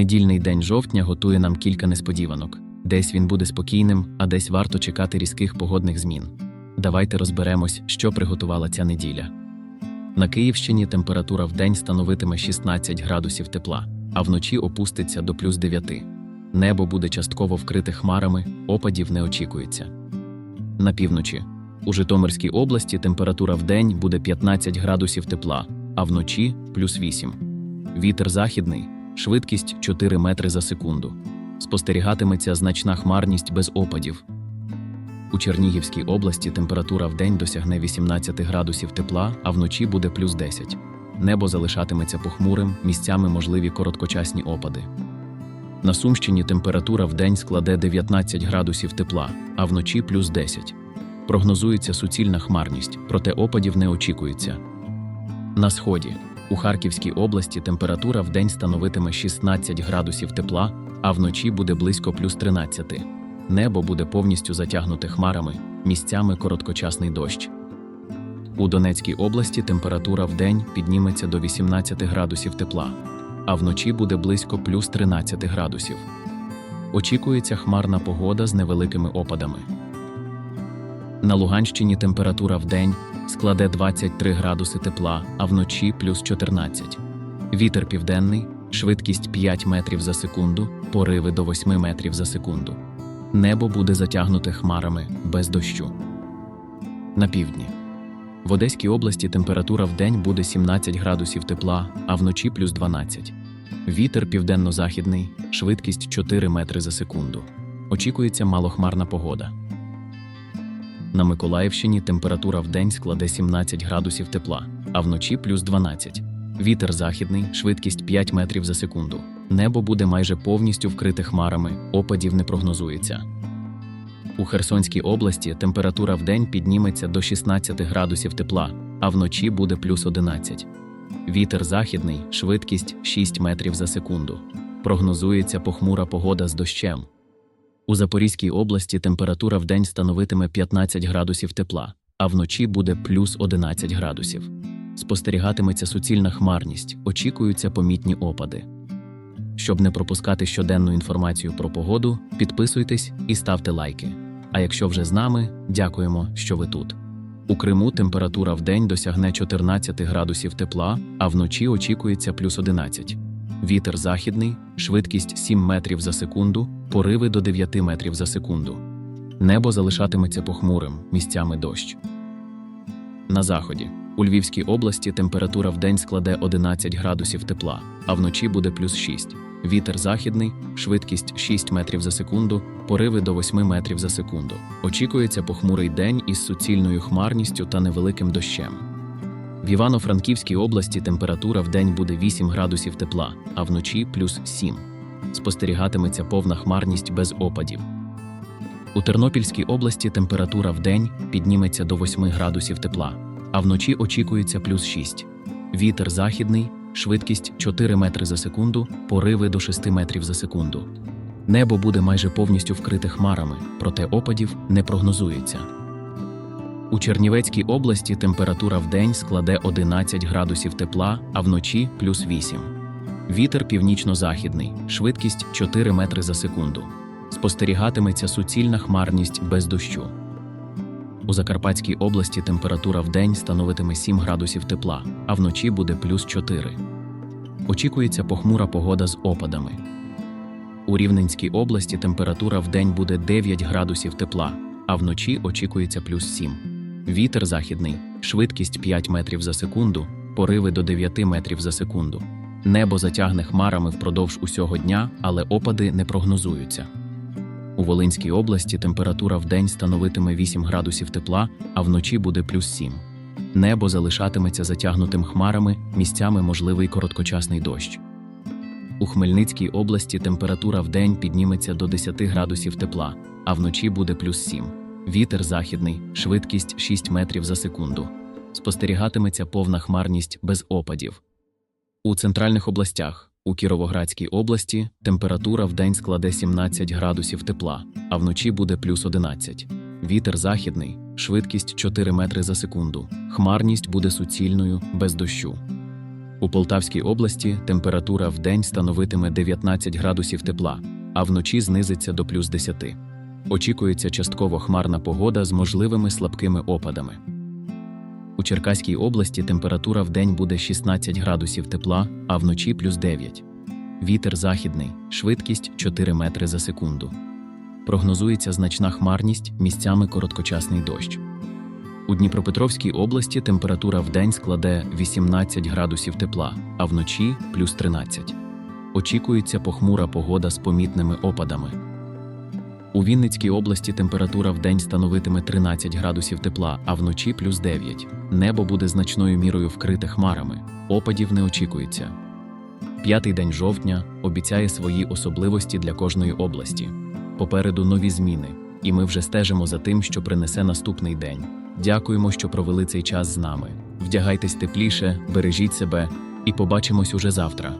Недільний день жовтня готує нам кілька несподіванок. Десь він буде спокійним, а десь варто чекати різких погодних змін. Давайте розберемось, що приготувала ця неділя. На Київщині температура в день становитиме 16 градусів тепла, а вночі опуститься до плюс 9. Небо буде частково вкрите хмарами, опадів не очікується. На півночі. У Житомирській області температура в день буде 15 градусів тепла, а вночі плюс 8. Вітер західний, швидкість 4 метри за секунду. Спостерігатиметься значна хмарність без опадів. У Чернігівській області температура в день досягне 18 градусів тепла, а вночі буде плюс 10. Небо залишатиметься похмурим, місцями можливі короткочасні опади. На Сумщині температура в день складе 19 градусів тепла, а вночі плюс 10. Прогнозується суцільна хмарність, проте опадів не очікується. На сході у Харківській області температура в день становитиме 16 градусів тепла, а вночі буде близько плюс 13. Небо буде повністю затягнуте хмарами, місцями короткочасний дощ. У Донецькій області температура в день підніметься до 18 градусів тепла, а вночі буде близько плюс 13 градусів. Очікується хмарна погода з невеликими опадами. На Луганщині температура в день складе 23 градуси тепла, а вночі плюс 14. Вітер південний, швидкість 5 метрів за секунду, пориви до 8 метрів за секунду. Небо буде затягнуте хмарами без дощу. На півдні. В Одеській області температура в день буде 17 градусів тепла, а вночі плюс 12. Вітер південно-західний, швидкість 4 метри за секунду. Очікується малохмарна погода. На Миколаївщині температура в день складе 17 градусів тепла, а вночі плюс 12. Вітер західний, швидкість 5 метрів за секунду. Небо буде майже повністю вкрите хмарами, опадів не прогнозується. У Херсонській області температура в день підніметься до 16 градусів тепла, а вночі буде плюс 11. Вітер західний, швидкість 6 метрів за секунду. Прогнозується похмура погода з дощем. У Запорізькій області температура в день становитиме 15 градусів тепла, а вночі буде плюс 11 градусів. Спостерігатиметься суцільна хмарність, очікуються помітні опади. Щоб не пропускати щоденну інформацію про погоду, підписуйтесь і ставте лайки. А якщо вже з нами, дякуємо, що ви тут. У Криму температура в день досягне 14 градусів тепла, а вночі очікується плюс 11. Вітер західний, швидкість 7 метрів за секунду, пориви до 9 метрів за секунду. Небо залишатиметься похмурим, місцями дощ. На заході. У Львівській області температура в день складе 11 градусів тепла, а вночі буде плюс 6. Вітер західний, швидкість 6 метрів за секунду, пориви до 8 метрів за секунду. Очікується похмурий день із суцільною хмарністю та невеликим дощем. В Івано-Франківській області температура в день буде 8 градусів тепла, а вночі плюс 7. Спостерігатиметься повна хмарність без опадів. У Тернопільській області температура в день підніметься до 8 градусів тепла, а вночі очікується плюс 6. Вітер західний, швидкість 4 метри за секунду, пориви до 6 метрів за секунду. Небо буде майже повністю вкрите хмарами, проте опадів не прогнозується. У Чернівецькій області температура в день складе 11 градусів тепла, а вночі плюс 8. Вітер північно-західний, швидкість 4 метри за секунду. Спостерігатиметься суцільна хмарність без дощу. У Закарпатській області температура в день становитиме 7 градусів тепла, а вночі буде плюс 4. Очікується похмура погода з опадами. У Рівненській області температура в день буде 9 градусів тепла, а вночі очікується плюс 7. Вітер західний, швидкість 5 метрів за секунду, пориви до 9 метрів за секунду. Небо затягне хмарами впродовж усього дня, але опади не прогнозуються. У Волинській області температура в день становитиме 8 градусів тепла, а вночі буде плюс 7. Небо залишатиметься затягнутим хмарами, місцями можливий короткочасний дощ. У Хмельницькій області температура в день підніметься до 10 градусів тепла, а вночі буде плюс 7. Вітер західний, швидкість 6 метрів за секунду. Спостерігатиметься повна хмарність без опадів. У центральних областях у Кіровоградській області температура в день складе 17 градусів тепла, а вночі буде плюс 11. Вітер західний, швидкість 4 метри за секунду. Хмарність буде суцільною без дощу. У Полтавській області температура в день становитиме 19 градусів тепла, а вночі знизиться до плюс 10. Очікується частково хмарна погода з можливими слабкими опадами. У Черкаській області температура в день буде 16 градусів тепла, а вночі плюс 9. Вітер західний, швидкість 4 метри за секунду. Прогнозується значна хмарність, місцями короткочасний дощ. У Дніпропетровській області температура в день складе 18 градусів тепла, а вночі плюс 13. Очікується похмура погода з помітними опадами. У Вінницькій області температура в день становитиме 13 градусів тепла, а вночі плюс 9. Небо буде значною мірою вкрите хмарами. Опадів не очікується. П'ятий день жовтня обіцяє свої особливості для кожної області. Попереду нові зміни, і ми вже стежимо за тим, що принесе наступний день. Дякуємо, що провели цей час з нами. Вдягайтесь тепліше, бережіть себе і побачимось уже завтра.